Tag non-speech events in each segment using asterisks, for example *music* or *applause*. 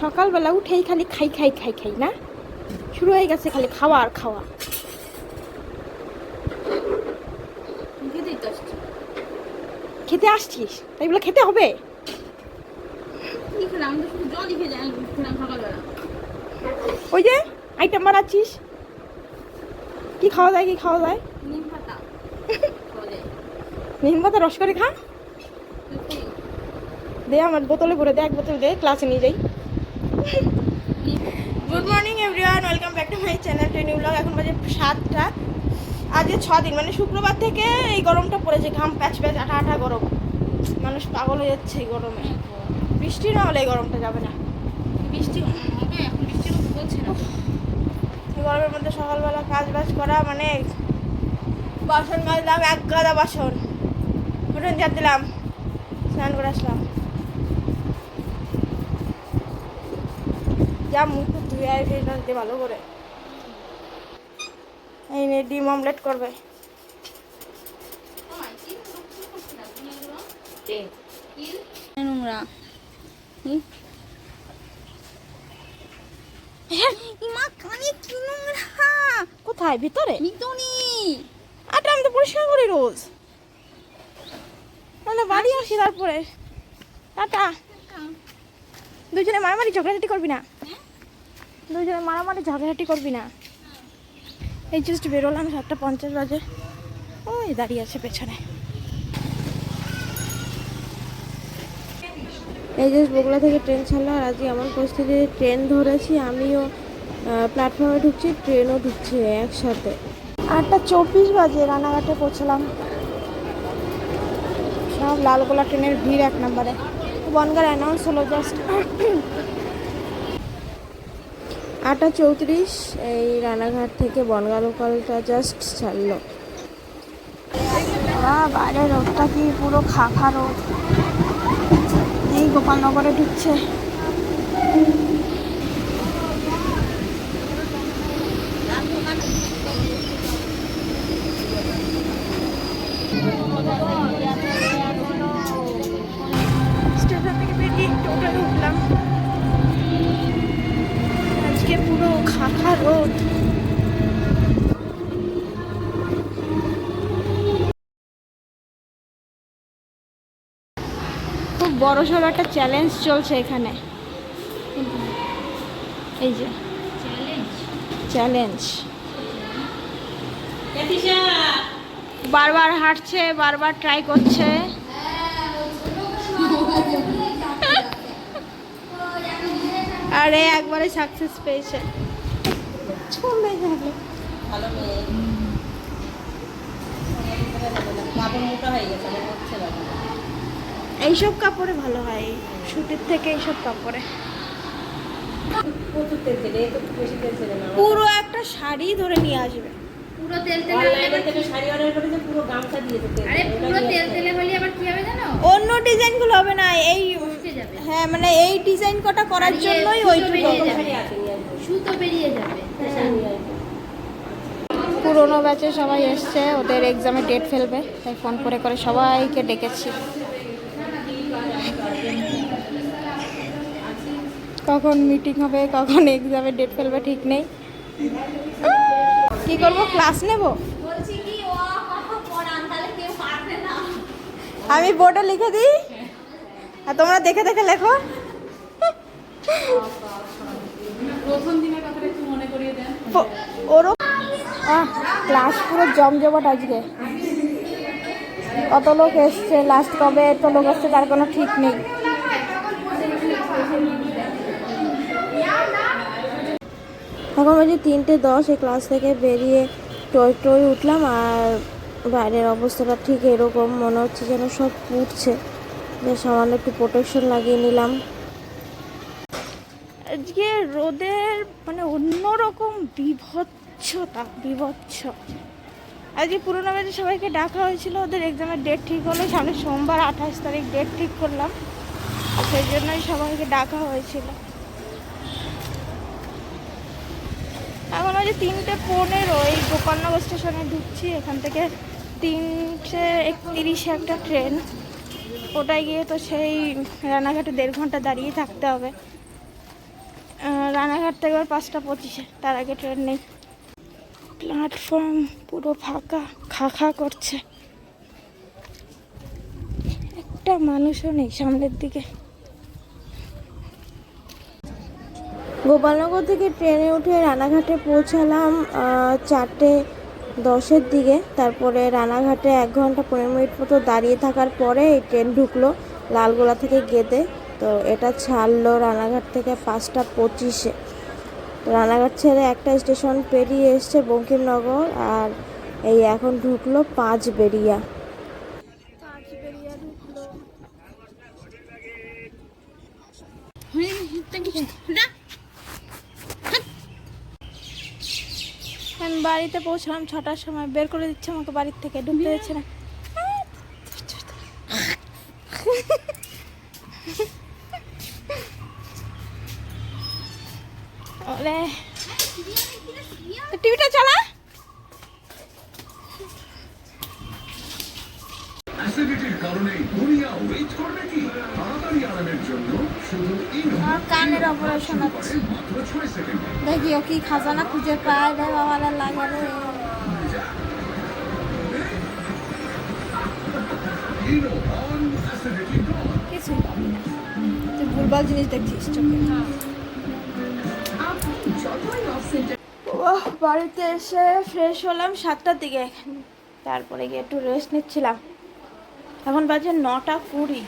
সকালবেলা উঠেই খালি খাই খাই খাই খাই না? শুরু হয়ে গেছে খালি খাওয়া আর খাওয়া। খেতে আসছিস? তাই বলে খেতে হবে? ওই যে আইটেম বানাচ্ছিস? কি খাওয়া যায় কি খাওয়া যায়? নিম পাতা। রস করে খা। দে আমার বোতলে করে দে এক বোতল দে ক্লাসে নিয়ে যাই। Good morning everyone welcome back to my channel training blog এখন বাজে সাতটা। আজকে ছ দিন মানে শুক্রবার থেকে এই গরমটা পড়েছে। ঘাম প্যাচ প্যাচ আঠা আঠা গরম। মানুষ পাগল হয়ে যাচ্ছে এই গরমে। বৃষ্টি না হলে এই গরমটা যাবে না। বৃষ্টি এখন বৃষ্টি বলছে না। এই গরমের মধ্যে সকালবেলা কাজ বাজ করা মানে বাসন মাজলাম এক গাদা বাসন। উঠোন ঝাড় দিলাম স্নান করে আসলাম। যা মুখ ধুয়ে দিয়ে ভালো করে। এই নে ডিম অমলেট করবে। নোংরা। কোথায়? ভিতরে? আটা আমি তো পরিষ্কার করি রোজ। না বাড়ি আসি তারপরে। টাটা। দুজনে মারামারি ঝগড়াঝাটি করবি না। দুজনে মারামারি ঝগড়াঝাটি করবি না। এই জাস্ট বেরোলাম সাতটা পঞ্চাশ বাজে। ওই দাঁড়িয়ে আছে পেছনে। এই যে বগুড়া থেকে ট্রেন ছাড়লো আর আজকে এমন পরিস্থিতি ট্রেন ধরেছি, আমিও প্ল্যাটফর্মে ঢুকছি, ট্রেনও ঢুকছে একসাথে। আটটা চব্বিশ বাজে, রানাঘাটে পৌঁছলাম। সব লালগোলা ট্রেনের ভিড় এক নম্বরে। বনগার অ্যানাউন্স হলো জাস্ট আটটা চৌত্রিশ, এই রানাঘাট থেকে বনগা লোকালটা জাস্ট ছাড়লো বাইরে রোদটা কি পুরো খাখা রোদ এই গোপালনগরে ঢুকছে। স্টেশন খুব বড় সড়ো একটা চ্যালেঞ্জ চলছে এখানে। এই যে। চ্যালেঞ্জ বারবার হাঁটছে বারবার ট্রাই করছে। *laughs* আরে একবারে সাকসেস পেয়েছে। চলে যাবে ভালো মেয়ে। কাপড় মোটা হয়ে গেছে আমার হচ্ছে না। এইসব কাপড়ে ভালো হয় শুটের থেকে এইসব কাপড়ে। পুরো একটা শাড়ি ধরে নিয়ে আসবে। পুরো তেল তেলে হলে অনলাইনে আবার থেকে শাড়ি অর্ডার করেছে পুরো গামছা দিয়েছে তেল। আরে তেলে। পুরো ওটা তেল নিয়ে তেলে হলে আবার কি হবে অন্য ডিজাইনগুলো হবে না এই হ্যাঁ মানে এই ডিজাইন কটা করার জন্যই ওইটুকু সুতো বেরিয়ে যাবে। পুরোনো ব্যাচে সবাই এসছে ওদের এক্সামে ডেট ফেলবে তাই ফোন করে করে সবাইকে ডেকেছি। কখন মিটিং হবে কখন এক্সামে ডেট ফেলবে ঠিক নেই। কি করব ক্লাস নেব? আমি বোর্ডে লিখে দিই। আর তোমরা দেখে দেখে লেখো। প্রথম ক্লাস পুরো জমজমাট আজকে। কত লোক এসছে লাস্ট কবে এত লোক এসছে তার কোনো ঠিক নেই। এখন বাজে তিনটে দশ, এই ক্লাস থেকে বেরিয়ে টয় টয় উঠলাম আর বাইরের অবস্থাটা ঠিক এরকম। মনে হচ্ছে যেন সব পুড়ছে। যে সামান্য একটু প্রোটেকশন লাগিয়ে নিলাম। আজকে রোদের মানে অন্যরকম বিভৎসতা, বিভৎস। আজকে পুরোনো ব্যাচে সবাইকে ডাকা হয়েছিল, ওদের এক্সামের ডেট ঠিক হলো, সামনে সোমবার আঠাশ তারিখ ডেট ঠিক করলাম। সেই জন্যই সবাইকে ডাকা হয়েছিল। এখন যে তিনটে পনেরো, এই গোপালনগর স্টেশনে ঢুকছি, এখান থেকে তিনটে একতিরিশে একটা ট্রেন। ওটায় গিয়ে তো সেই রানাঘাটে দেড় ঘণ্টা দাঁড়িয়ে থাকতে হবে। রানাঘাট থেকে পাঁচটা পঁচিশে। তার আগে ট্রেন নেই। প্ল্যাটফর্ম পুরো ফাঁকা, খা খা করছে। একটা মানুষও নেই সামনের দিকে। গোপালনগর থেকে ট্রেনে উঠে রানাঘাটে পৌঁছালাম চারটে দশের দিকে। তারপরে রানাঘাটে এক ঘণ্টা পনেরো মিনিট মতো দাঁড়িয়ে থাকার পরে এই ট্রেন ঢুকলো লালগোলা থেকে গেদে। তো এটা ছাড়লো রানাঘাট থেকে পাঁচটা পঁচিশে। রানাঘাট ছেড়ে একটা স্টেশন পেরিয়ে এসছে বঙ্কিমনগর আর এই এখন ঢুকলো পাঁচ বেরিয়া বাড়িতে পৌঁছলাম, ছটার সময় বের করে দিচ্ছে, আমাকে বাড়ির থেকে ঢুকতে দিচ্ছে না। ওরে টিভিটা চালা। অ্যাসিডিটির কারণে দুনিয়া ওয়েট করবে কি? তাড়াতাড়ি আরামের জন্য শুধু আমার কানের অপারেশন হচ্ছে। মাত্র ছয় সেকেন্ড দেখি ও কি খাজানা খুঁজে পায় রে বাবারা লাগে রে। ইনো অন অ্যাসিডিটি গন কিছুই পাবি না। তুই ভুলভাল জিনিস দেখছিস চোখে। বাড়িতে এসে ফ্রেশ হলাম সাতটার দিকে। তারপরে গিয়ে একটু রেস্ট নিচ্ছিলাম। এখন বাজে নটা কুড়ি।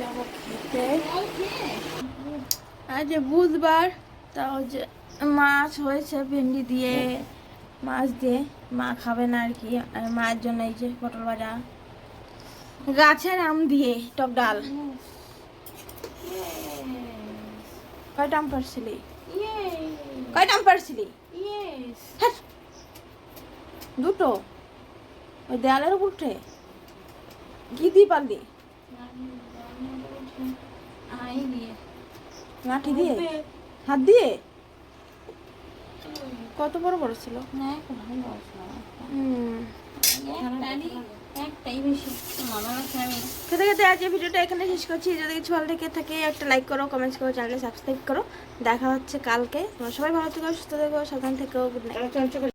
যাব খেতে। আজ বুধবার তাও যে মাছ হয়েছে ভেন্ডি দিয়ে মাছ দিয়ে। মা খাবে না আর কি আর মায়ের জন্য এই যে পটল ভাজা। গাছের আম দিয়ে টক ডাল। কয়টা আম পারছিলি কয়টা আম পারছিলি হ্যাঁ। দুটো। ওই দেয়ালের উপর উঠে কি দিয়ে পারলি? আই দিয়ে। লাঠি দিয়ে? হাত দিয়ে। কত বড় বড় ছিল? না এখন ভালো আসলো হুম একটাই আজকে ভিডিওটা এখানে শেষ করছি। যদি কিছু ভালো থেকে থাকে, একটা লাইক করো কমেন্টস করো চ্যানেলে সাবস্ক্রাইব করো। দেখা হচ্ছে কালকে। সবাই ভালো থেকো, সুস্থ থেকো, সাবধান থেকো গুড নাইট